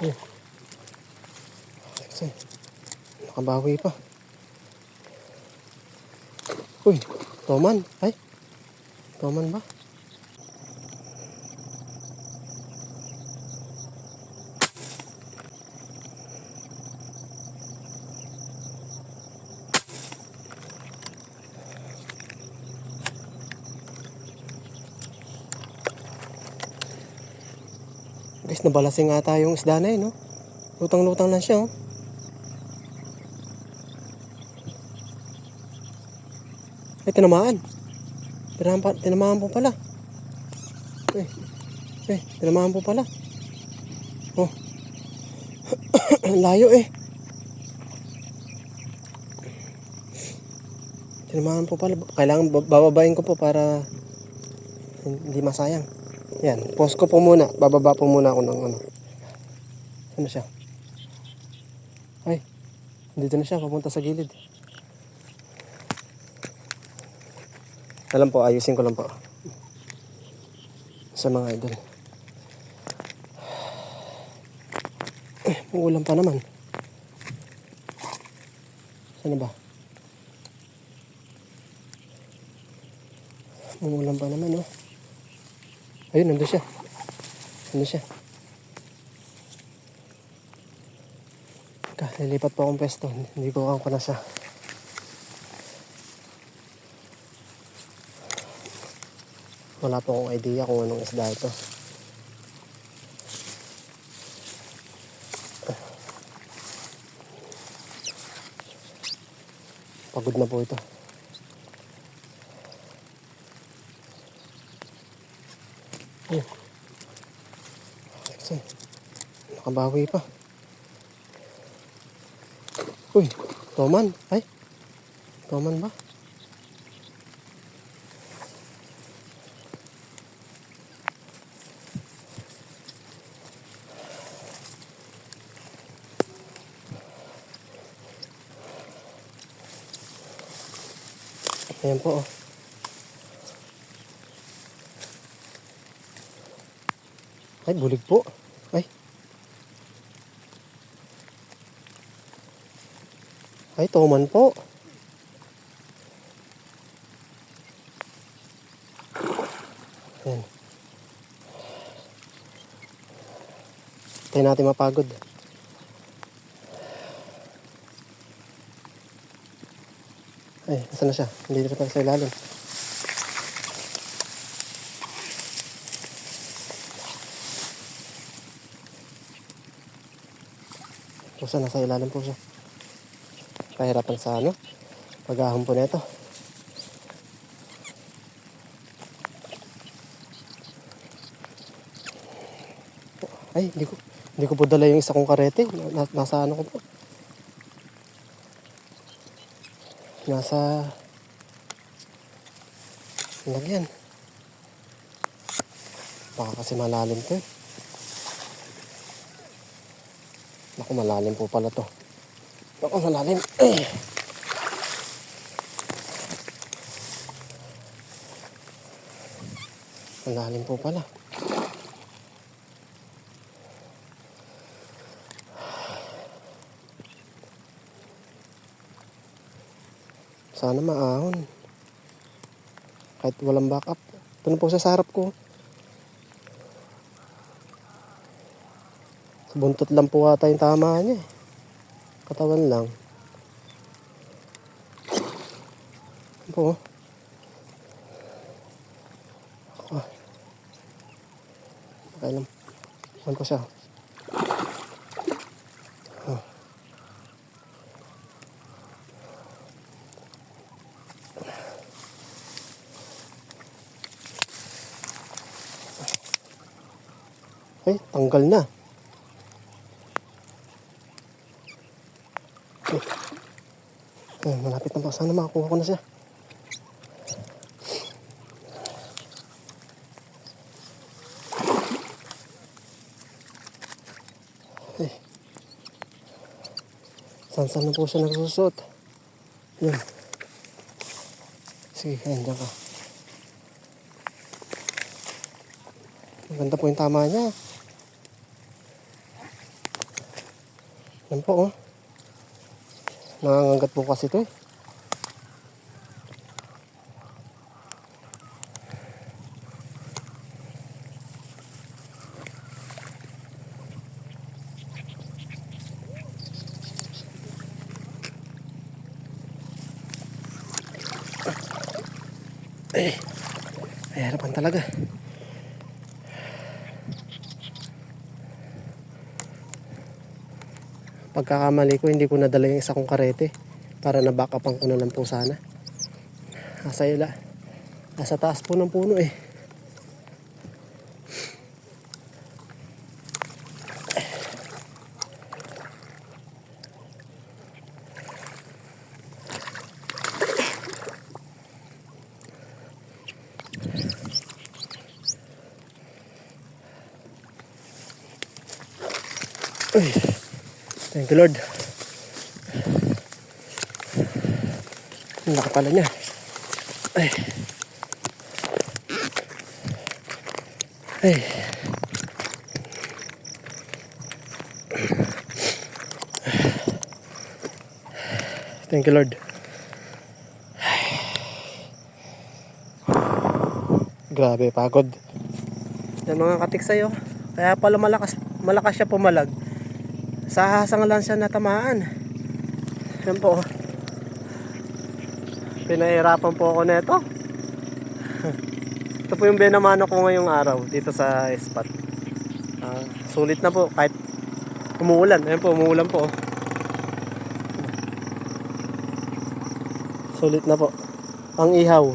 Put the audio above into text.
Oh. Nakabawi pa. Uy, Toman. Ay, Toman ba? Guys, nabalasing ata yung isda na yun, no? Lutang-lutang lang siya, oh. Ay, tinamaan. Tinamaan, pa, tinamaan po pala. Eh, eh, tinamaan po pala. Oh. Layo eh. Tinamaan po pala. Kailangan ba- bababain ko po para hindi masayang. Yan, pause ko po muna. Bababa po muna ako ng ano. Ano siya? Ay, dito na siya. Papunta sa gilid. Alam po, ayusin ko lang po. Sa mga idol. Eh, ulam pa naman. Saan na ba? Ulam pa naman, oh. Ayun, nandun siya. Nandun siya. Ka, lilipat po akong pwesto. Hindi ko ako na siya. Wala po akong idea kung anong isda ito. Pagod na po ito. Oh. Kasi, nakabawi pa. Uy, Toman. Ay, Toman ba? Ayan po, oh. Ay, bulig po. Ay. Ay, toman po. Ayan. Tayo natin mapagod. Ay, nasa na siya? Hindi na pala sa ilalim. Pusa, nasa ilalim po siya. Pahirapan sa ano? Pag-ahon po nito. Ay, hindi ko, hindi ko po dala yung isa kong karete. Na, nasa ano ko po? Nasa lagyan. Baka kasi malalim to eh. Naku, malalim po pala to. Naku, malalim. Eh. Malalim po pala. Sana maahon. Kahit walang backup. Ito na po sa sarap ko. Buntot lang po ata yung tama niya eh. Katawan lang. Ano po? Okay lang. Ano po siya? Oh. Ay, tanggal na. Ay, malapit na pa. Sana makakuha ko na siya. Ay. Saan-saan na po siya nagsusot. Yun. Sige, ayan dyan ka. Maganda po yung tama niya. Yan po oh. Nangangagat po kasi ito eh. Eh, ay harapan talaga. Pagkakamali ko, hindi ko nadala yung isa kong karete para nabackupan ko na lang po sana. Nasa ila. Nasa taas po ng puno eh. Uy. Thank you Lord. Ang laki pala niya. Ay. Ay. Thank you Lord. Grabe, pagod. Yan mga katik sa'yo. Kaya pala malakas, malakas siya pumalag. Sa hasang lang siya natamaan. Yan po. Pinahirapan po ako nito. Ito po yung benamano ko ngayong araw dito sa spot. Ah, sulit na po kahit umuulan. Ayan po, umuulan po. Sulit na po. Ang ihaw.